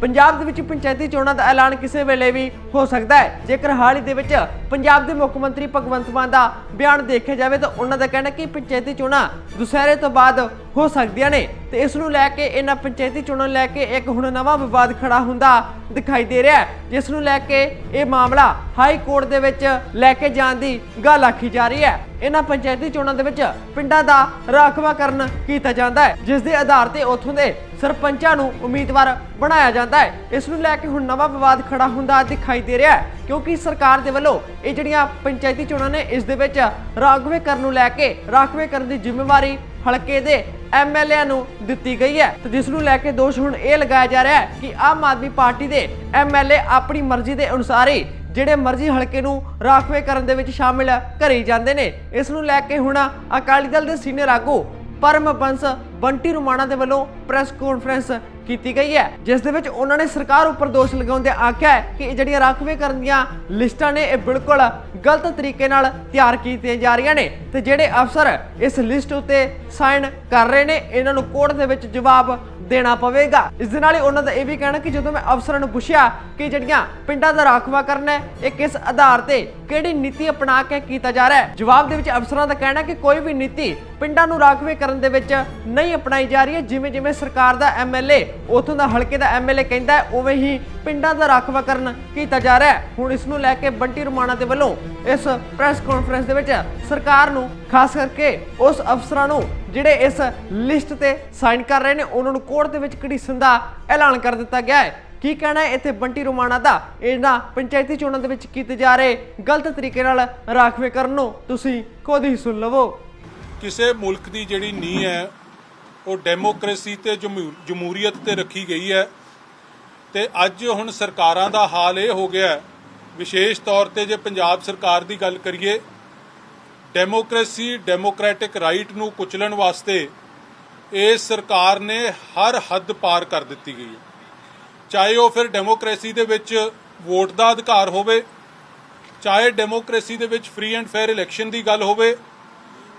ਪੰਜਾਬ ਦੇ ਵਿੱਚ ਪੰਚਾਇਤੀ ਚੋਣਾਂ ਦਾ ਐਲਾਨ ਕਿਸੇ ਵੇਲੇ ਵੀ ਹੋ ਸਕਦਾ ਹੈ। ਜੇਕਰ ਹਾਲ ਹੀ ਦੇ ਵਿੱਚ ਪੰਜਾਬ ਦੇ ਮੁੱਖ ਮੰਤਰੀ ਭਗਵੰਤ ਮਾਨ ਦਾ ਬਿਆਨ ਦੇਖਿਆ ਜਾਵੇ ਤਾਂ ਉਹਨਾਂ ਦਾ ਕਹਿਣਾ ਕਿ ਪੰਚਾਇਤੀ ਚੋਣਾਂ ਦੁਸਹਿਰੇ ਤੋਂ ਬਾਅਦ ਹੋ ਸਕਦੀਆਂ ਨੇ। ਤੇ ਇਸ ਨੂੰ ਲੈ ਕੇ ਇਹਨਾਂ ਪੰਚਾਇਤੀ ਚੋਣਾਂ ਨੂੰ ਲੈ ਕੇ ਇੱਕ ਹੁਣ ਨਵਾਂ ਵਿਵਾਦ ਖੜਾ ਹੁੰਦਾ ਦਿਖਾਈ ਦੇ ਰਿਹਾ ਹੈ, ਜਿਸ ਨੂੰ ਲੈ ਕੇ ਇਹ ਮਾਮਲਾ ਹਾਈ ਕੋਰਟ ਦੇ ਵਿੱਚ ਲੈ ਕੇ ਜਾਣ ਦੀ ਗੱਲ ਆਖੀ ਜਾ ਰਹੀ ਹੈ। ਇਹਨਾਂ ਪੰਚਾਇਤੀ ਚੋਣਾਂ ਦੇ ਵਿੱਚ ਪਿੰਡਾਂ ਦਾ ਰਾਖਵਾਂਕਰਨ ਕੀਤਾ ਜਾਂਦਾ ਹੈ, ਜਿਸ ਦੇ ਆਧਾਰ ਤੇ ਉੱਥੋਂ ਦੇ ਸਰਪੰਚਾਂ ਨੂੰ ਉਮੀਦਵਾਰ ਬਣਾਇਆ ਜਾਂਦਾ ਹੈ। ਇਸ ਨੂੰ ਲੈ ਕੇ ਹੁਣ ਨਵਾਂ ਵਿਵਾਦ ਖੜਾ ਹੁੰਦਾ ਦਿਖਾਈ ਦੇ ਰਿਹਾ ਹੈ, ਕਿਉਂਕਿ ਸਰਕਾਰ ਦੇ ਵੱਲੋਂ ਇਹ ਜਿਹੜੀਆਂ ਪੰਚਾਇਤੀ ਚੋਣਾਂ ਨੇ, ਇਸ ਦੇ ਵਿੱਚ ਰਾਖਵੇਂਕਰਨ ਨੂੰ ਲੈ ਕੇ ਰਾਖਵੇਂਕਰਨ ਦੀ ਜ਼ਿੰਮੇਵਾਰੀ ਹਲਕੇ ਦੇ ਐਮਐਲਏ ਨੂੰ ਦਿੱਤੀ ਗਈ ਹੈ ਤੇ ਜਿਸ ਨੂੰ ਲੈ ਕੇ ਦੋਸ਼ ਹੁਣ ਇਹ ਲਗਾਇਆ ਜਾ ਰਿਹਾ ਹੈ ਕਿ ਆਮ ਆਦਮੀ ਪਾਰਟੀ ਦੇ ਐਮਐਲਏ ਆਪਣੀ ਮਰਜ਼ੀ ਦੇ ਅਨੁਸਾਰ ਹੀ ਜਿਹੜੇ ਮਰਜ਼ੀ ਹਲਕੇ ਨੂੰ ਰਾਖਵੇ ਕਰਨ ਦੇ ਵਿੱਚ ਸ਼ਾਮਿਲ ਕਰੀ ਜਾਂਦੇ ਨੇ। ਇਸ ਨੂੰ ਲੈ ਕੇ ਹੁਣ ਅਕਾਲੀ ਦਲ ਦੇ ਸੀਨੀਅਰ ਆਗੂ ਪਰਮ ਬੰਸ ਬੰਟੀ ਰੁਮਾਣਾ ਦੇ ਵੱਲੋਂ ਪ੍ਰੈਸ ਕਾਨਫਰੰਸ ਕੀਤੀ ਗਈ ਹੈ, ਜਿਸ ਦੇ ਵਿੱਚ ਉਹਨਾਂ ਨੇ ਸਰਕਾਰ ਉੱਪਰ ਦੋਸ਼ ਲਗਾਉਂਦੇ ਆਖਿਆ ਹੈ ਕਿ ਇਹ ਜਿਹੜੀਆਂ ਰਾਖਵੇ ਕਰਨ ਦੀਆਂ ਲਿਸਟਾਂ ਨੇ, ਇਹ ਬਿਲਕੁਲ ਗਲਤ ਤਰੀਕੇ ਨਾਲ ਤਿਆਰ ਕੀਤੀਆਂ ਜਾ ਰਹੀਆਂ ਨੇ ਤੇ ਜਿਹੜੇ ਅਫਸਰ ਇਸ ਲਿਸਟ ਉੱਤੇ ਸਾਈਨ ਕਰ ਰਹੇ ਨੇ, ਇਹਨਾਂ ਨੂੰ ਕੋਰਟ ਦੇ ਵਿੱਚ ਜਵਾਬ ਦੇਣਾ ਪਵੇਗਾ। ਇਸ ਦੇ ਨਾਲ ਹੀ ਉਹਨਾਂ ਦਾ ਇਹ ਵੀ ਕਹਿਣਾ ਕਿ ਜਦੋਂ ਮੈਂ ਅਫਸਰਾਂ ਨੂੰ ਪੁੱਛਿਆ ਕਿ ਜਿਹੜੀਆਂ ਪਿੰਡਾਂ ਦਾ ਰਾਖਵਾ ਕਰਨਾ ਹੈ, ਇਹ ਕਿਸ ਆਧਾਰ ਤੇ ਕਿਹੜੀ ਨੀਤੀ ਅਪਣਾ ਕੇ ਕੀਤਾ ਜਾ ਰਿਹਾ ਹੈ, ਜਵਾਬ ਦੇ ਵਿੱਚ ਅਫਸਰਾਂ ਦਾ ਕਹਿਣਾ ਕਿ ਕੋਈ ਵੀ ਨੀਤੀ ਪਿੰਡਾਂ ਨੂੰ ਰਾਖਵੇ ਕਰਨ ਦੇ ਵਿੱਚ ਨਹੀਂ ਅਪਣਾਈ ਜਾ ਰਹੀ ਹੈ ਜਿਵੇਂ ਜਿਵੇਂ ਸਰਕਾਰ ਦਾ ਐਮਐਲਏ ਉਥੋਂ ਦਾ ਹਲਕੇ ਦਾ ਐਮਐਲਏ ਕਹਿੰਦਾ ਉਵੇਂ ਹੀ ਪਿੰਡਾਂ ਦਾ ਰਾਖਵਾਂਕਰਨ ਕੀਤਾ ਜਾ ਰਿਹਾ ਹੈ। ਹੁਣ ਇਸ ਨੂੰ ਲੈ ਕੇ ਬੰਟੀ ਰੁਮਾਣਾ ਦੇ ਵੱਲੋਂ ਇਸ ਪ੍ਰੈਸ ਕਾਨਫਰੰਸ ਦੇ ਵਿੱਚ ਸਰਕਾਰ ਨੂੰ, ਖਾਸ ਕਰਕੇ ਉਸ ਅਫਸਰਾਂ ਨੂੰ, ਜਿਹੜੇ ਇਸ ਲਿਸਟ ਤੇ ਸਾਈਨ ਕਰ ਰਹੇ ਨੇ, ਉਹਨਾਂ ਨੂੰ ਕੋਰਟ ਦੇ ਵਿੱਚ ਘੜੀਸਣ ਦਾ ਐਲਾਨ ਕਰ ਦਿੱਤਾ ਗਿਆ ਹੈ। ਕੀ ਕਹਿਣਾ ਹੈ, ਇੱਥੇ ਬੰਟੀ ਰੁਮਾਣਾ ਦਾ? ਇਹਨਾਂ ਪੰਚਾਇਤੀ ਚੋਣਾਂ ਦੇ ਵਿੱਚ ਕੀਤੇ ਜਾ ਰਹੇ ਗਲਤ ਤਰੀਕੇ ਨਾਲ ਰਾਖਵੇ ਕਰਨ ਨੂੰ ਤੁਸੀਂ ਖੁਦ ਹੀ ਸੁਣ ਲਵੋ। ਕਿਸੇ ਮੁਲਕ ਦੀ ਜਿਹੜੀ ਨੀਂਹ ਹੈ ਉਹ ਡੈਮੋਕ੍ਰੇਸੀ ਤੇ ਜਮਹੂ- ਜਮਹੂਰੀਅਤ ਤੇ ਰੱਖੀ ਗਈ ਹੈ। ਤੇ ਅੱਜ ਹੁਣ ਸਰਕਾਰਾਂ ਦਾ ਹਾਲ ਇਹ ਹੋ ਗਿਆ ਵਿਸ਼ੇਸ਼ ਤੌਰ ਤੇ ਜੇ ਪੰਜਾਬ ਸਰਕਾਰ ਦੀ ਗੱਲ ਕਰੀਏ, ਡੈਮੋਕ੍ਰੇਸੀ, ਡੈਮੋਕ੍ਰੈਟਿਕ ਰਾਈਟ ਨੂੰ ਕੁਚਲਣ ਵਾਸਤੇ ਇਸ ਸਰਕਾਰ ਨੇ ਹਰ ਹੱਦ ਪਾਰ ਕਰ ਦਿੱਤੀ ਗਈ ਹੈ। ਚਾਹੇ ਉਹ ਫਿਰ ਡੈਮੋਕ੍ਰੇਸੀ ਦੇ ਵਿੱਚ ਵੋਟ ਦਾ ਅਧਿਕਾਰ ਹੋਵੇ, ਚਾਹੇ ਡੈਮੋਕ੍ਰੇਸੀ ਦੇ ਵਿੱਚ ਫ੍ਰੀ ਐਂਡ ਫੇਅਰ ਇਲੈਕਸ਼ਨ ਦੀ ਗੱਲ ਹੋਵੇ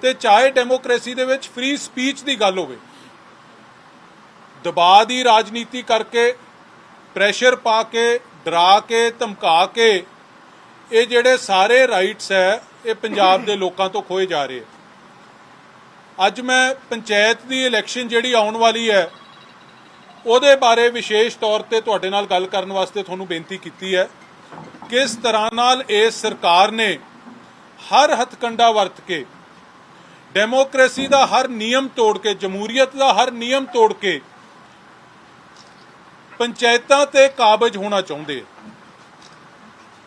ਤੇ ਚਾਹੇ ਡੈਮੋਕ੍ਰੇਸੀ ਦੇ ਵਿੱਚ ਫ੍ਰੀ ਸਪੀਚ ਦੀ ਗੱਲ ਹੋਵੇ ਦਬਾਅ ਦੀ ਰਾਜਨੀਤੀ ਕਰਕੇ ਪ੍ਰੈਸ਼ਰ ਪਾ ਕੇ, ਡਰਾ ਕੇ, ਧਮਕਾ ਕੇ, ਇਹ ਜਿਹੜੇ ਸਾਰੇ ਰਾਈਟਸ ਹੈ, ਇਹ ਪੰਜਾਬ ਦੇ ਲੋਕਾਂ ਤੋਂ ਖੋਏ ਜਾ ਰਹੇ ਅੱਜ ਮੈਂ ਪੰਚਾਇਤ ਦੀ ਇਲੈਕਸ਼ਨ ਜਿਹੜੀ ਆਉਣ ਵਾਲੀ ਹੈ, ਉਹਦੇ ਬਾਰੇ ਵਿਸ਼ੇਸ਼ ਤੌਰ ਤੇ ਤੁਹਾਡੇ ਨਾਲ ਗੱਲ ਕਰਨ ਵਾਸਤੇ ਤੁਹਾਨੂੰ ਬੇਨਤੀ ਕੀਤੀ ਹੈ, ਕਿਸ ਤਰ੍ਹਾਂ ਨਾਲ ਇਸ ਸਰਕਾਰ ਨੇ ਹਰ ਹਥਕੰਡਾ ਵਰਤ ਕੇ ਡੈਮੋਕ੍ਰੇਸੀ ਦਾ ਹਰ ਨਿਯਮ ਤੋੜ ਕੇ, ਜਮਹੂਰੀਅਤ ਦਾ ਹਰ ਨਿਯਮ ਤੋੜ ਕੇ ਪੰਚਾਇਤਾਂ ਤੇ ਕਾਬਜ ਹੋਣਾ ਚਾਹੁੰਦੇ ਆ।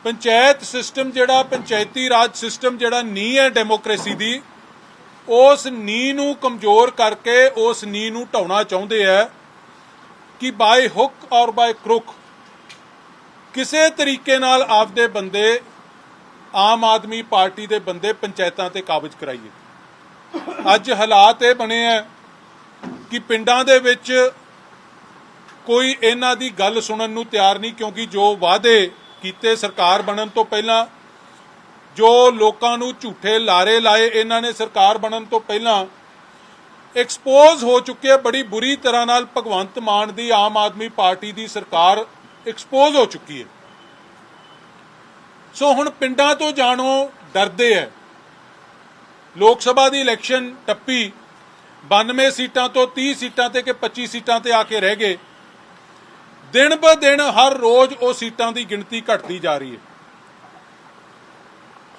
ਪੰਚਾਇਤ ਸਿਸਟਮ ਜਿਹੜਾ, ਪੰਚਾਇਤੀ ਰਾਜ ਸਿਸਟਮ ਜਿਹੜਾ ਨੀ ਹੈ ਡੈਮੋਕ੍ਰੇਸੀ ਦੀ, ਉਸ ਨੀ ਨੂੰ ਕਮਜ਼ੋਰ ਕਰਕੇ ਉਸ ਨੀ ਨੂੰ ਢਾਉਣਾ ਚਾਹੁੰਦੇ ਆ ਕਿ ਬਾਈ ਹੁੱਕ ਔਰ ਬਾਈ ਕਰੁਕ ਕਿਸੇ ਤਰੀਕੇ ਨਾਲ ਆਪਦੇ ਬੰਦੇ, ਆਮ ਆਦਮੀ ਪਾਰਟੀ ਦੇ ਬੰਦੇ ਪੰਚਾਇਤਾਂ ਤੇ ਕਾਬਜ ਕਰਾਈਏ। ਅੱਜ ਹਾਲਾਤ ਇਹ ਬਣੇ ਆ ਕਿ ਪਿੰਡਾਂ ਦੇ ਵਿੱਚ ਕੋਈ ਇਹਨਾਂ ਦੀ ਗੱਲ ਸੁਣਨ ਨੂੰ ਤਿਆਰ ਨਹੀਂ, ਕਿਉਂਕਿ ਜੋ ਵਾਅਦੇ ਕੀਤੇ ਸਰਕਾਰ ਬਣਨ ਤੋਂ ਪਹਿਲਾਂ, ਜੋ ਲੋਕਾਂ ਨੂੰ ਝੂਠੇ ਲਾਰੇ ਲਾਏ ਇਹਨਾਂ ਨੇ ਸਰਕਾਰ ਬਣਨ ਤੋਂ ਪਹਿਲਾਂ ਐਕਸਪੋਜ਼ ਹੋ ਚੁੱਕੇ ਬੜੀ ਬੁਰੀ ਤਰ੍ਹਾਂ ਨਾਲ ਭਗਵੰਤ ਮਾਨ ਦੀ ਆਮ ਆਦਮੀ ਪਾਰਟੀ ਦੀ ਸਰਕਾਰ ਐਕਸਪੋਜ਼ ਹੋ ਚੁੱਕੀ ਹੈ। ਸੋ ਹੁਣ ਪਿੰਡਾਂ ਤੋਂ ਜਾਣੋ, ਡਰਦੇ ਐ। ਲੋਕ ਸਭਾ ਦੀ ਇਲੈਕਸ਼ਨ ਟੱਪੀ 92 ਸੀਟਾਂ ਤੋਂ 30 ਸੀਟਾਂ ਤੇ ਕਿ 25 ਸੀਟਾਂ ਤੇ ਆ ਕੇ ਰਹਿ ਗਏ। ਦਿਨ ਬ ਦਿਨ ਹਰ ਰੋਜ਼ ਉਹ ਸੀਟਾਂ ਦੀ ਗਿਣਤੀ ਘਟਦੀ ਜਾ ਰਹੀ ਹੈ।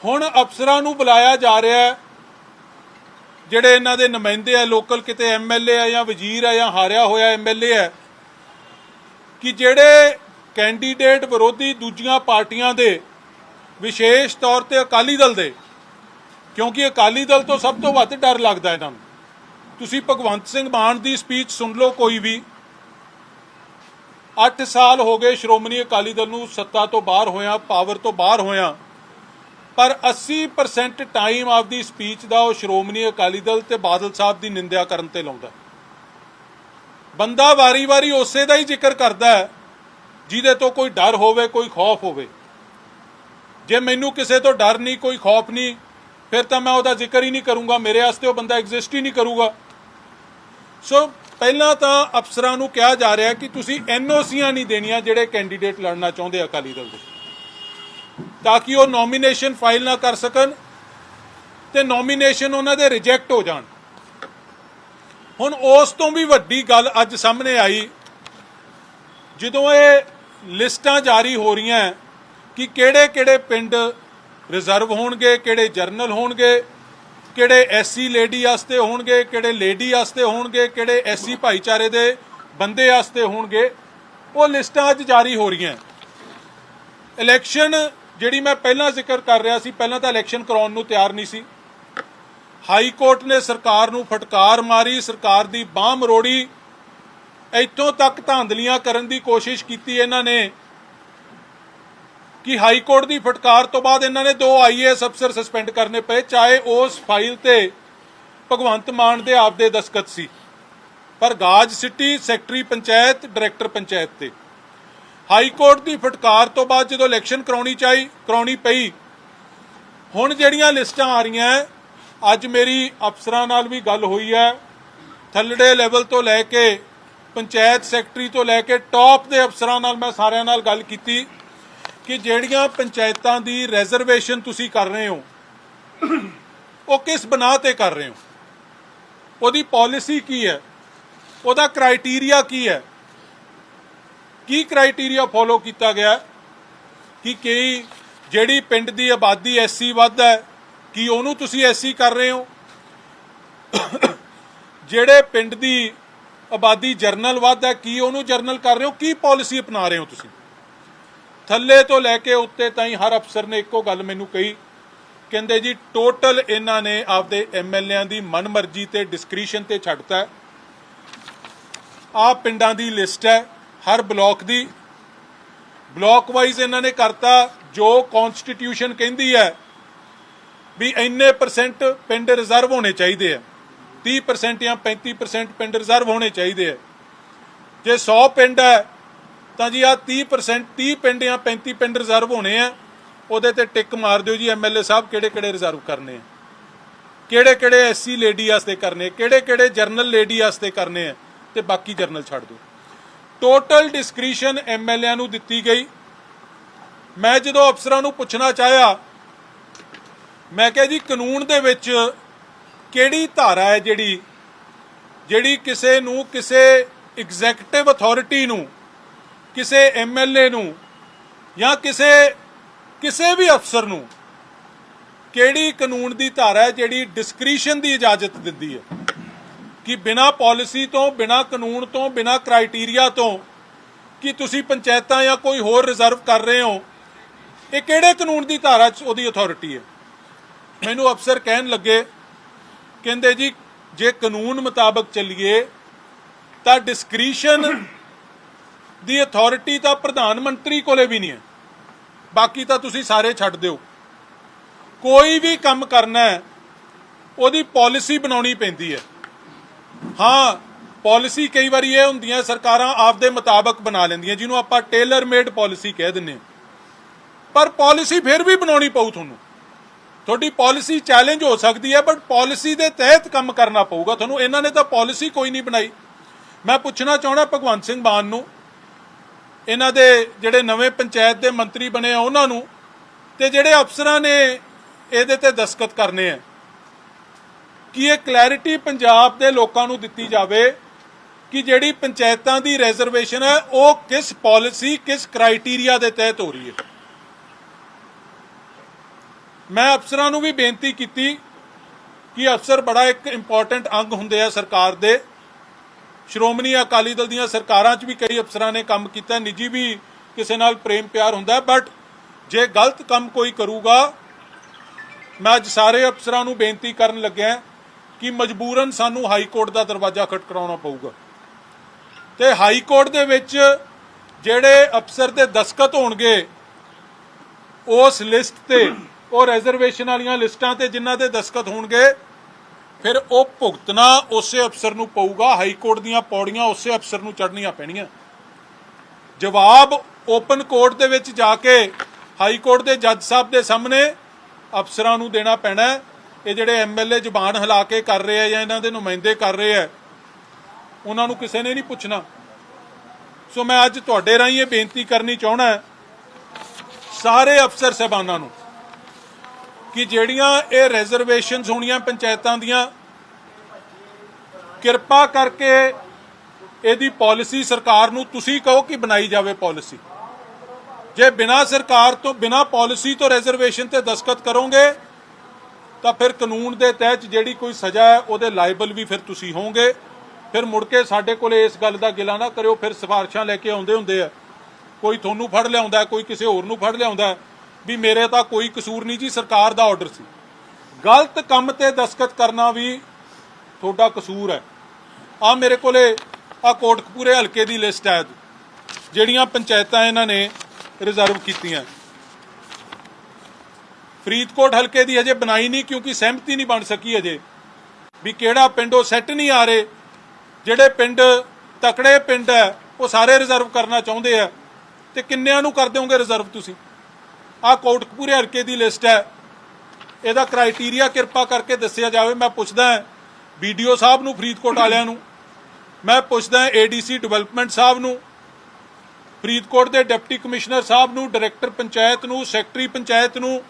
ਹੁਣ ਅਫਸਰਾਂ ਨੂੰ ਬੁਲਾਇਆ ਜਾ ਰਿਹਾ ਹੈ, ਜਿਹੜੇ ਇਹਨਾਂ ਦੇ ਨੁਮਾਇੰਦੇ ਆ, ਲੋਕਲ ਕਿਤੇ ਐਮਐਲਏ ਆ ਜਾਂ ਵਜ਼ੀਰ ਆ ਜਾਂ ਹਾਰਿਆ ਹੋਇਆ ਐਮਐਲਏ ਆ, ਕਿ ਜਿਹੜੇ ਕੈਂਡੀਡੇਟ ਵਿਰੋਧੀ ਦੂਜੀਆਂ ਪਾਰਟੀਆਂ ਦੇ ਵਿਸ਼ੇਸ਼ ਤੌਰ ਤੇ ਅਕਾਲੀ ਦਲ ਦੇ, ਕਿਉਂਕਿ ਅਕਾਲੀ ਦਲ ਤੋਂ ਸਭ ਤੋਂ ਵੱਧ ਡਰ ਲੱਗਦਾ ਇਹਨਾਂ ਨੂੰ। ਤੁਸੀਂ ਭਗਵੰਤ ਸਿੰਘ ਮਾਨ ਦੀ ਸਪੀਚ ਸੁਣ ਲਓ ਕੋਈ ਵੀ। 8 ਸਾਲ ਹੋ ਗਏ ਸ਼੍ਰੋਮਣੀ ਅਕਾਲੀ ਦਲ ਨੂੰ ਸੱਤਾ ਤੋਂ ਬਾਹਰ ਹੋਇਆ, ਪਾਵਰ ਤੋਂ ਬਾਹਰ ਹੋਇਆ। ਪਰ 80% ਟਾਈਮ ਆਪਦੀ ਸਪੀਚ ਦਾ ਉਹ ਸ਼੍ਰੋਮਣੀ ਅਕਾਲੀ ਦਲ ਤੇ ਬਾਦਲ ਸਾਹਿਬ ਦੀ ਨਿੰਦਿਆ ਕਰਨ ਤੇ ਲਾਉਂਦਾ ਬੰਦਾ ਵਾਰੀ-ਵਾਰੀ ਉਸੇ ਦਾ ਹੀ ਜ਼ਿਕਰ ਕਰਦਾ ਹੈ, ਜਿਹਦੇ ਤੋਂ ਕੋਈ ਡਰ ਹੋਵੇ, ਕੋਈ ਖੌਫ ਹੋਵੇ। ਜੇ ਮੈਨੂੰ ਕਿਸੇ ਤੋਂ ਡਰ ਨਹੀਂ, ਕੋਈ ਖੌਫ ਨਹੀਂ, ਫਿਰ ਤਾਂ ਮੈਂ ਉਹਦਾ ਜ਼ਿਕਰ ਹੀ ਨਹੀਂ ਕਰੂੰਗਾ, ਮੇਰੇ ਵਾਸਤੇ ਉਹ ਬੰਦਾ ਐਗਜ਼ਿਸਟ ਹੀ ਨਹੀਂ ਕਰੂਗਾ। ਸੋ ਪਹਿਲਾਂ ਤਾਂ ਅਫਸਰਾਂ ਨੂੰ ਕਿਹਾ ਜਾ ਰਿਹਾ ਕਿ ਤੁਸੀਂ ਐਨਓਸੀਆਂ ਨਹੀਂ ਦੇਣੀਆਂ ਜਿਹੜੇ ਕੈਂਡੀਡੇਟ ਲੜਨਾ ਚਾਹੁੰਦੇ ਅਕਾਲੀ ਦਲ ਦੇ। ਤਾਂ ਕਿ ਉਹ ਨੋਮੀਨੇਸ਼ਨ ਫਾਈਲ ਨਾ ਕਰ ਸਕਣ ਤੇ ਨੋਮੀਨੇਸ਼ਨ ਉਹਨਾਂ ਦੇ ਰਿਜੈਕਟ ਹੋ ਜਾਣ। ਹੁਣ ਉਸ ਤੋਂ ਵੀ ਵੱਡੀ ਗੱਲ ਅੱਜ ਸਾਹਮਣੇ ਆਈ, ਜਦੋਂ ਇਹ ਲਿਸਟਾਂ ਜਾਰੀ ਹੋ ਰਹੀਆਂ ਕਿ ਕਿਹੜੇ ਕਿਹੜੇ ਪਿੰਡ ਰਿਜ਼ਰਵ ਹੋਣਗੇ, ਕਿਹੜੇ ਜਰਨਲ ਹੋਣਗੇ ਕਿਹੜੇ ਐਸਸੀ ਲੇਡੀ ਵਾਸਤੇ ਹੋਣਗੇ, ਕਿਹੜੇ ਲੇਡੀ ਵਾਸਤੇ ਹੋਣਗੇ, ਕਿਹੜੇ ਐਸਸੀ ਭਾਈਚਾਰੇ ਦੇ ਬੰਦੇ ਵਾਸਤੇ ਹੋਣਗੇ, ਉਹ ਲਿਸਟਾਂ ਅੱਜ ਜਾਰੀ ਹੋ ਰਹੀਆਂ। ਇਲੈਕਸ਼ਨ ਜਿਹੜੀ ਮੈਂ ਪਹਿਲਾਂ ਜ਼ਿਕਰ ਕਰ ਰਿਹਾ ਸੀ, ਪਹਿਲਾਂ ਤਾਂ ਇਲੈਕਸ਼ਨ ਕਰਾਉਣ ਨੂੰ ਤਿਆਰ ਨਹੀਂ ਸੀ। ਹਾਈ ਕੋਰਟ ਨੇ ਸਰਕਾਰ ਨੂੰ ਫਟਕਾਰ ਮਾਰੀ, ਸਰਕਾਰ ਦੀ ਬਾਹ ਮਰੋੜੀ। ਇੱਥੋਂ ਤੱਕ ਧਾਂਦਲੀਆਂ ਕਰਨ ਦੀ ਕੋਸ਼ਿਸ਼ ਕੀਤੀ ਇਹਨਾਂ ਨੇ। ਕਿ ਹਾਈ ਕੋਰਟ ਦੀ ਫਟਕਾਰ ਤੋਂ ਬਾਅਦ ਇਹਨਾਂ ਨੇ ਦੋ ਆਈਏਐਸ ਅਫਸਰ ਸਸਪੈਂਡ ਕਰਨੇ ਪਏ, ਚਾਹੇ ਉਸ ਫਾਈਲ ਤੇ ਭਗਵੰਤ ਮਾਨ ਦੇ ਆਪਦੇ ਦਸਖਤ ਸੀ। ਪਰ ਗਾਜ city secretary panchayat, director panchayat ਤੇ। ਹਾਈ ਕੋਰਟ ਦੀ ਫਟਕਾਰ ਤੋਂ ਬਾਅਦ ਜਦੋਂ ਇਲੈਕਸ਼ਨ ਕਰਾਉਣੀ ਚਾਹੀ, ਕਰਾਉਣੀ ਪਈ, ਹੁਣ ਜਿਹੜੀਆਂ ਲਿਸਟਾਂ ਆ ਰਹੀਆਂ ਅੱਜ ਮੇਰੀ ਅਫਸਰਾਂ ਨਾਲ ਵੀ ਗੱਲ ਹੋਈ ਹੈ ਥੱਲੜੇ ਲੈਵਲ ਤੋਂ ਲੈ ਕੇ ਪੰਚਾਇਤ ਸੈਕਟਰੀ ਤੋਂ ਲੈ ਕੇ ਟੌਪ ਦੇ ਅਫਸਰਾਂ ਨਾਲ ਮੈਂ ਸਾਰਿਆਂ ਨਾਲ ਗੱਲ ਕੀਤੀ। ਕਿ ਜਿਹੜੀਆਂ ਪੰਚਾਇਤਾਂ ਦੀ ਰਿਜ਼ਰਵੇਸ਼ਨ ਤੁਸੀਂ ਕਰ ਰਹੇ ਹੋ, ਉਹ ਕਿਸ ਬਣਾ ਤੇ ਕਰ ਰਹੇ ਹੋ? ਉਹਦੀ ਪਾਲਿਸੀ ਕੀ ਹੈ? ਉਹਦਾ ਕ੍ਰਾਈਟੇਰੀਆ ਕੀ ਹੈ? ਕੀ ਕ੍ਰਾਈਟੇਰੀਆ ਫੋਲੋ ਕੀਤਾ ਗਿਆ? ਕਿ ਕਈ ਜਿਹੜੀ ਪਿੰਡ ਦੀ ਆਬਾਦੀ ਐਸਸੀ ਵੱਧ ਹੈ, ਕੀ ਉਹਨੂੰ ਤੁਸੀਂ ਐਸਸੀ ਕਰ ਰਹੇ ਹੋ? ਜਿਹੜੇ ਪਿੰਡ ਦੀ ਆਬਾਦੀ ਜਰਨਲ ਵੱਧ ਹੈ, ਕੀ ਉਹਨੂੰ ਜਰਨਲ ਕਰ ਰਹੇ ਹੋ? ਕੀ ਪਾਲਿਸੀ ਅਪਣਾ ਰਹੇ ਹੋ ਤੁਸੀਂ? ਥੱਲੇ ਤੋਂ ਲੈ ਕੇ ਉੱਤੇ ਤਾਈਂ ਹਰ ਅਫਸਰ ਨੇ ਇੱਕੋ ਗੱਲ ਮੈਨੂੰ ਕਹੀ। ਕਹਿੰਦੇ ਜੀ ਟੋਟਲ ਇਹਨਾਂ ਨੇ ਆਪਦੇ ਐਮਐਲਏਆਂ ਦੀ ਮਨਮਰਜ਼ੀ ਤੇ ਡਿਸਕ੍ਰੀਸ਼ਨ ਤੇ ਛੱਡਤਾ ਹੈ। ਆਹ ਪਿੰਡਾਂ ਦੀ ਲਿਸਟ ਹੈ, ਹਰ ਬਲਾਕ ਦੀ। ਬਲਾਕ ਵਾਈਜ਼ ਇਹਨਾਂ ਨੇ ਕਰਤਾ ਜੋ ਕਨਸਟੀਟਿਊਸ਼ਨ ਕਹਿੰਦੀ ਹੈ ਵੀ ਇੰਨੇ ਪਰਸੈਂਟ ਪਿੰਡ ਰਿਜ਼ਰਵ ਹੋਣੇ ਚਾਹੀਦੇ ਆ 30% ਜਾਂ 35% ਪਿੰਡ ਰਿਜ਼ਰਵ ਹੋਣੇ ਚਾਹੀਦੇ ਆ ਜੇ 100 ਪਿੰਡ ਹੈ ਤਾਂ ਜੀ ਆ 30% 30 ਪਿੰਡ ਜਾਂ 35 ਪਿੰਡ ਰਿਜ਼ਰਵ ਹੋਣੇ ਆ, ਉਹਦੇ ਤੇ ਟਿਕ ਮਾਰ ਦਿਓ ਜੀ ਐਮਐਲਏ ਸਾਹਿਬ ਕਿਹੜੇ ਕਿਹੜੇ ਰਿਜ਼ਰਵ ਕਰਨੇ ਆ। ਕਿਹੜੇ ਕਿਹੜੇ ਐਸਸੀ ਲੇਡੀ ਵਾਸਤੇ ਕਰਨੇ ਕਿਹੜੇ ਕਿਹੜੇ ਜਰਨਲ ਲੇਡੀ ਵਾਸਤੇ ਕਰਨੇ ਆ, ਤੇ ਬਾਕੀ ਜਰਨਲ ਛੱਡ ਦਿਓ। ਟੋਟਲ ਡਿਸਕ੍ਰੀਸ਼ਨ ਐਮਐਲਏ ਨੂੰ ਦਿੱਤੀ ਗਈ। ਮੈਂ ਜਦੋਂ ਅਫਸਰਾਂ ਨੂੰ ਪੁੱਛਣਾ ਚਾਹਿਆ, ਮੈਂ ਕਿਹਾ ਜੀ ਕਾਨੂੰਨ ਦੇ ਵਿੱਚ ਕਿਹੜੀ ਧਾਰਾ ਹੈ ਜਿਹੜੀ ਜਿਹੜੀ ਕਿਸੇ ਨੂੰ, ਕਿਸੇ ਐਗਜ਼ੈਕਟਿਵ ਅਥਾਰਟੀ ਨੂੰ ਕਿਸੇ ਐਮਐਲਏ ਨੂੰ ਜਾਂ ਕਿਸੇ ਕਿਸੇ ਵੀ ਅਫਸਰ ਨੂੰ ਕਿਹੜੀ ਕਾਨੂੰਨ ਦੀ ਧਾਰਾ ਹੈ ਜਿਹੜੀ ਡਿਸਕ੍ਰੀਸ਼ਨ ਦੀ ਇਜਾਜ਼ਤ ਦਿੰਦੀ ਹੈ? ਕਿ ਬਿਨਾ ਪਾਲਿਸੀ ਤੋਂ, ਬਿਨਾ ਕਾਨੂੰਨ ਤੋਂ, ਬਿਨਾ ਕ੍ਰਾਈਟੇਰੀਆ ਤੋਂ ਕਿ ਤੁਸੀਂ ਪੰਚਾਇਤਾਂ ਜਾਂ ਕੋਈ ਹੋਰ ਰਿਜ਼ਰਵ ਕਰ ਰਹੇ ਹੋ, ਇਹ ਕਿਹੜੇ ਕਾਨੂੰਨ ਦੀ ਧਾਰਾ 'ਚ ਉਹਦੀ ਅਥਾਰਟੀ ਹੈ? ਮੈਨੂੰ ਅਫਸਰ ਕਹਿਣ ਲੱਗੇ, ਕਹਿੰਦੇ ਜੀ, ਜੇ ਕਾਨੂੰਨ ਮੁਤਾਬਕ ਚੱਲੀਏ ਤਾਂ ਡਿਸਕ੍ਰੀਸ਼ਨ ਦੀ ਅਥਾਰਟੀ ਤਾਂ ਪ੍ਰਧਾਨ ਮੰਤਰੀ ਕੋਲੇ ਵੀ ਨਹੀਂ ਹੈ। ਬਾਕੀ ਤਾਂ ਤੁਸੀਂ ਸਾਰੇ ਛੱਡ ਦਿਓ। ਕੋਈ ਵੀ ਕੰਮ ਕਰਨਾ ਹੈ, ਉਹਦੀ ਪਾਲਿਸੀ ਬਣਾਉਣੀ ਪੈਂਦੀ ਹੈ। ਹਾਂ ਪਾਲਿਸੀ ਕਈ ਵਾਰੀ ਇਹ ਹੁੰਦੀਆਂ, ਸਰਕਾਰਾਂ ਆਪਦੇ ਮੁਤਾਬਕ ਬਣਾ ਲੈਂਦੀਆਂ, ਜਿਹਨੂੰ ਆਪਾਂ ਟੇਲਰ ਮੇਡ ਪਾਲਿਸੀ ਕਹਿ ਦਿੰਨੇ ਪਰ ਪਾਲਿਸੀ ਫਿਰ ਵੀ ਬਣਾਉਣੀ ਪਊ ਤੁਹਾਨੂੰ। ਤੁਹਾਡੀ ਪਾਲਿਸੀ ਚੈਲੰਜ ਹੋ ਸਕਦੀ ਹੈ ਬਟ ਪਾਲਿਸੀ ਦੇ ਤਹਿਤ ਕੰਮ ਕਰਨਾ ਪਊਗਾ ਤੁਹਾਨੂੰ। ਇਹਨਾਂ ਨੇ ਤਾਂ ਪਾਲਿਸੀ ਕੋਈ ਨਹੀਂ ਬਣਾਈ। ਮੈਂ ਪੁੱਛਣਾ ਚਾਹਣਾ ਭਗਵੰਤ ਸਿੰਘ ਮਾਨ ਨੂੰ ਇਹਨਾਂ ਦੇ ਜਿਹੜੇ ਨਵੇਂ ਪੰਚਾਇਤ ਦੇ ਮੰਤਰੀ ਬਣੇ ਆ ਉਹਨਾਂ ਨੂੰ ਤੇ ਜਿਹੜੇ ਅਫਸਰਾਂ ਨੇ ਇਹਦੇ ਤੇ ਦਸਖਤ ਕਰਨੇ ਆ ਕਿ ਇਹ ਕਲੈਰਿਟੀ ਪੰਜਾਬ ਦੇ ਲੋਕਾਂ ਨੂੰ ਦਿੱਤੀ ਜਾਵੇ ਕਿ ਜਿਹੜੀ ਪੰਚਾਇਤਾਂ ਦੀ ਰਿਜ਼ਰਵੇਸ਼ਨ ਹੈ, ਉਹ ਕਿਸ ਪਾਲਿਸੀ ਕਿਸ ਕ੍ਰਾਈਟੇਰੀਆ ਦੇ ਤਹਿਤ ਹੋ ਰਹੀ ਹੈ। ਮੈਂ ਅਫਸਰਾਂ ਨੂੰ ਵੀ ਬੇਨਤੀ ਕੀਤੀ ਕਿ ਅਫਸਰ ਬੜਾ ਇੱਕ ਇੰਪੋਰਟੈਂਟ ਅੰਗ ਹੁੰਦੇ ਆ ਸਰਕਾਰ ਦੇ। ਸ਼੍ਰੋਮਣੀ ਅਕਾਲੀ ਦਲ ਦੀਆਂ ਸਰਕਾਰਾਂ 'ਚ ਵੀ ਕਈ ਅਫਸਰਾਂ ਨੇ ਕੰਮ ਕੀਤਾ, ਨਿੱਜੀ ਵੀ ਕਿਸੇ ਨਾਲ ਪ੍ਰੇਮ ਪਿਆਰ ਹੁੰਦਾ ਬਟ ਜੇ ਗਲਤ ਕੰਮ ਕੋਈ ਕਰੂਗਾ, ਮੈਂ ਅੱਜ ਸਾਰੇ ਅਫਸਰਾਂ ਨੂੰ ਬੇਨਤੀ ਕਰਨ ਲੱਗਿਆ ਕਿ ਮਜਬੂਰਨ ਸਾਨੂੰ ਹਾਈ ਕੋਰਟ ਦਾ ਦਰਵਾਜ਼ਾ ਖਟਕਰਾਉਣਾ ਪਊਗਾ। ਤੇ ਹਾਈ ਕੋਰਟ ਦੇ ਵਿੱਚ ਜਿਹੜੇ ਅਫਸਰ ਦੇ ਦਸਖਤ ਹੋਣਗੇ, ਉਸ ਲਿਸਟ ਤੇ, ਉਹ ਰਿਜ਼ਰਵੇਸ਼ਨ ਵਾਲੀਆਂ ਲਿਸਟਾਂ ਤੇ ਜਿਨ੍ਹਾਂ ਦੇ ਦਸਖਤ ਹੋਣਗੇ ਫਿਰ ਉਹ ਭੁਗਤਣਾ ਉਸੇ ਅਫਸਰ ਨੂੰ ਪਊਗਾ, ਹਾਈ ਕੋਰਟ ਦੀਆਂ ਪੌੜੀਆਂ ਉਸੇ ਅਫਸਰ ਨੂੰ ਚੜ੍ਹਨੀਆਂ ਪੈਣੀਆਂ। ਜਵਾਬ ਓਪਨ ਕੋਰਟ ਦੇ ਵਿੱਚ ਜਾ ਕੇ ਹਾਈ ਕੋਰਟ ਦੇ ਜੱਜ ਸਾਹਿਬ ਦੇ ਸਾਹਮਣੇ ਅਫਸਰਾਂ ਨੂੰ ਦੇਣਾ ਪੈਣਾ ਇਹ ਜਿਹੜੇ ਐਮਐਲਏ ਜਬਾਨ ਹਿਲਾ ਕੇ ਕਰ ਰਹੇ ਆ ਜਾਂ ਇਹਨਾਂ ਦੇ ਨੁਮਾਇੰਦੇ ਕਰ ਰਹੇ ਆ, ਉਹਨਾਂ ਨੂੰ ਕਿਸੇ ਨੇ ਨਹੀਂ ਪੁੱਛਣਾ। ਸੋ ਮੈਂ ਅੱਜ ਤੁਹਾਡੇ ਰਾਹੀਂ ਇਹ ਬੇਨਤੀ ਕਰਨੀ ਚਾਹਣਾ ਸਾਰੇ ਅਫਸਰ ਸਹਿਬਾਨਾਂ ਨੂੰ ਕਿ ਜਿਹੜੀਆਂ ਇਹ ਰਿਜ਼ਰਵੇਸ਼ਨਸ ਹੋਣੀਆਂ ਪੰਚਾਇਤਾਂ ਦੀਆਂ, ਕਿਰਪਾ ਕਰਕੇ ਇਹਦੀ ਪਾਲਿਸੀ ਸਰਕਾਰ ਨੂੰ ਤੁਸੀਂ ਕਹੋ ਕਿ ਬਣਾਈ ਜਾਵੇ ਪਾਲਿਸੀ ਜੇ ਬਿਨਾ ਸਰਕਾਰ ਤੋਂ, ਬਿਨਾ ਪਾਲਿਸੀ ਤੋਂ ਰਿਜ਼ਰਵੇਸ਼ਨ ਤੇ ਦਸਖਤ ਕਰੋਗੇ, ਤਾਂ ਫਿਰ ਕਾਨੂੰਨ ਦੇ ਤਹਿਤ ਜਿਹੜੀ ਕੋਈ ਸਜ਼ਾ ਹੈ, ਉਹਦੇ ਲਾਇਬਲ ਵੀ ਫਿਰ ਤੁਸੀਂ ਹੋਵੋਗੇ। ਫਿਰ ਮੁੜ ਕੇ ਸਾਡੇ ਕੋਲ ਇਸ ਗੱਲ ਦਾ ਗਿਲਾ ਨਾ ਕਰਿਓ, ਫਿਰ ਸਿਫਾਰਿਸ਼ਾਂ ਲੈ ਕੇ ਆਉਂਦੇ ਹੁੰਦੇ ਆ। ਕੋਈ ਤੁਹਾਨੂੰ ਫੜ ਲਿਆਉਂਦਾ ਕੋਈ ਕਿਸੇ ਹੋਰ ਨੂੰ ਫੜ ਲਿਆਉਂਦਾ ਵੀ ਮੇਰੇ ਤਾਂ ਕੋਈ ਕਸੂਰ ਨਹੀਂ ਜੀ, ਸਰਕਾਰ ਦਾ ਆਰਡਰ ਸੀ। ਗਲਤ ਕੰਮ ਤੇ ਦਸਖਤ ਕਰਨਾ ਵੀ ਤੁਹਾਡਾ ਕਸੂਰ ਹੈ। ਆ ਮੇਰੇ ਕੋਲੇ ਆ ਕੋਟਕਪੂਰੇ ਹਲਕੇ ਦੀ ਲਿਸਟ ਹੈ। ਜਿਹੜੀਆਂ ਪੰਚਾਇਤਾਂ ਇਹਨਾਂ ਨੇ ਰਿਜ਼ਰਵ ਕੀਤੀਆਂ। ਫਰੀਦਕੋਟ ਹਲਕੇ ਦੀ ਅਜੇ ਬਣਾਈ ਨਹੀਂ, ਕਿਉਂਕਿ ਸਹਿਮਤੀ ਨਹੀਂ ਬਣ ਸਕੀ ਅਜੇ ਵੀ ਕਿਹੜਾ ਪਿੰਡ ਉਹ ਸੈੱਟ ਨਹੀਂ ਆ ਰਹੇ। ਜਿਹੜੇ ਪਿੰਡ ਤਕੜੇ ਪਿੰਡ ਹੈ, ਉਹ ਸਾਰੇ ਰਿਜ਼ਰਵ ਕਰਨਾ ਚਾਹੁੰਦੇ ਆ। ਤੇ ਕਿੰਨਿਆਂ ਨੂੰ ਕਰ ਦਿਓਗੇ ਰਿਜ਼ਰਵ ਤੁਸੀਂ? ਆ ਕੋਟਕਪੂਰੇ ਹਲਕੇ ਦੀ ਲਿਸਟ ਹੈ। ਇਹਦਾ ਕ੍ਰਾਈਟੇਰੀਆ ਕਿਰਪਾ ਕਰਕੇ ਦੱਸਿਆ ਜਾਵੇ। ਮੈਂ ਪੁੱਛਦਾ ਹਾਂ ਵੀਡੀਓ ਸਾਹਿਬ ਨੂੰ, ਫਰੀਦਕੋਟ ਵਾਲਿਆਂ ਨੂੰ। ਮੈਂ ਪੁੱਛਦਾ ਹਾਂ ਏਡੀਸੀ ਡਿਵੈਲਪਮੈਂਟ ਸਾਹਿਬ ਨੂੰ, ਫਰੀਦਕੋਟ ਦੇ ਡਿਪਟੀ ਕਮਿਸ਼ਨਰ ਸਾਹਿਬ ਨੂੰ ਡਾਇਰੈਕਟਰ ਪੰਚਾਇਤ ਨੂੰ ਸੈਕਟਰੀ ਪੰਚਾਇਤ ਨੂੰ,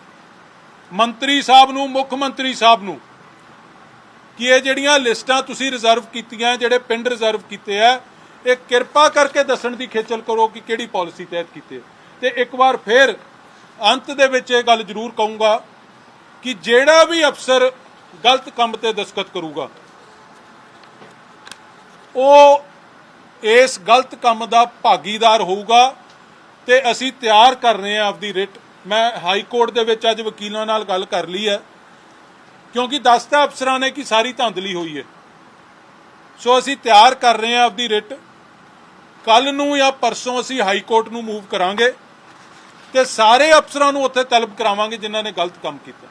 ਮੰਤਰੀ ਸਾਹਿਬ ਨੂੰ, ਮੁੱਖ ਮੰਤਰੀ ਸਾਹਿਬ ਨੂੰ, ਕਿ ਇਹ ਜਿਹੜੀਆਂ ਲਿਸਟਾਂ ਤੁਸੀਂ ਰਿਜ਼ਰਵ ਕੀਤੀਆਂ, ਜਿਹੜੇ ਪਿੰਡ ਰਿਜ਼ਰਵ ਕੀਤੇ ਆ, ਇਹ ਕਿਰਪਾ ਕਰਕੇ ਦੱਸਣ ਦੀ ਖੇਚਲ ਕਰੋ ਕਿ ਕਿਹੜੀ ਪਾਲਿਸੀ ਤਹਿਤ ਕੀਤੇ ਤੇ ਇੱਕ ਵਾਰ ਫਿਰ ਅੰਤ ਦੇ ਵਿੱਚ ਇਹ ਗੱਲ ਜ਼ਰੂਰ ਕਹੂੰਗਾ ਕਿ ਜਿਹੜਾ ਵੀ ਅਫਸਰ ਗਲਤ ਕੰਮ ਤੇ ਦਸਖਤ ਕਰੂਗਾ, ਉਹ ਇਸ ਗਲਤ ਕੰਮ ਦਾ ਭਾਗੀਦਾਰ ਹੋਊਗਾ ਤੇ ਅਸੀਂ ਤਿਆਰ ਕਰ ਰਹੇ ਹਾਂ ਆਪਦੀ ਰਿਟ। ਮੈਂ ਹਾਈ ਕੋਰਟ ਦੇ ਵਿੱਚ ਅੱਜ ਵਕੀਲਾਂ ਨਾਲ ਗੱਲ ਕਰ ਲਈ ਹੈ, ਕਿਉਂਕਿ ਦੱਸਤਾ ਅਫਸਰਾਂ ਨੇ ਕਿ ਸਾਰੀ ਧੰਦਲੀ ਹੋਈ ਹੈ। ਸੋ ਅਸੀਂ ਤਿਆਰ ਕਰ ਰਹੇ ਹਾਂ ਆਪਦੀ ਰਿਟ। ਕੱਲ ਨੂੰ ਜਾਂ ਪਰਸੋਂ ਅਸੀਂ ਹਾਈ ਕੋਰਟ ਨੂੰ ਮੂਵ ਕਰਾਂਗੇ। ਤੇ ਸਾਰੇ ਅਫਸਰਾਂ ਨੂੰ ਉੱਥੇ ਤਲਬ ਕਰਾਵਾਂਗੇ ਜਿਨ੍ਹਾਂ ਨੇ ਗਲਤ ਕੰਮ ਕੀਤਾ।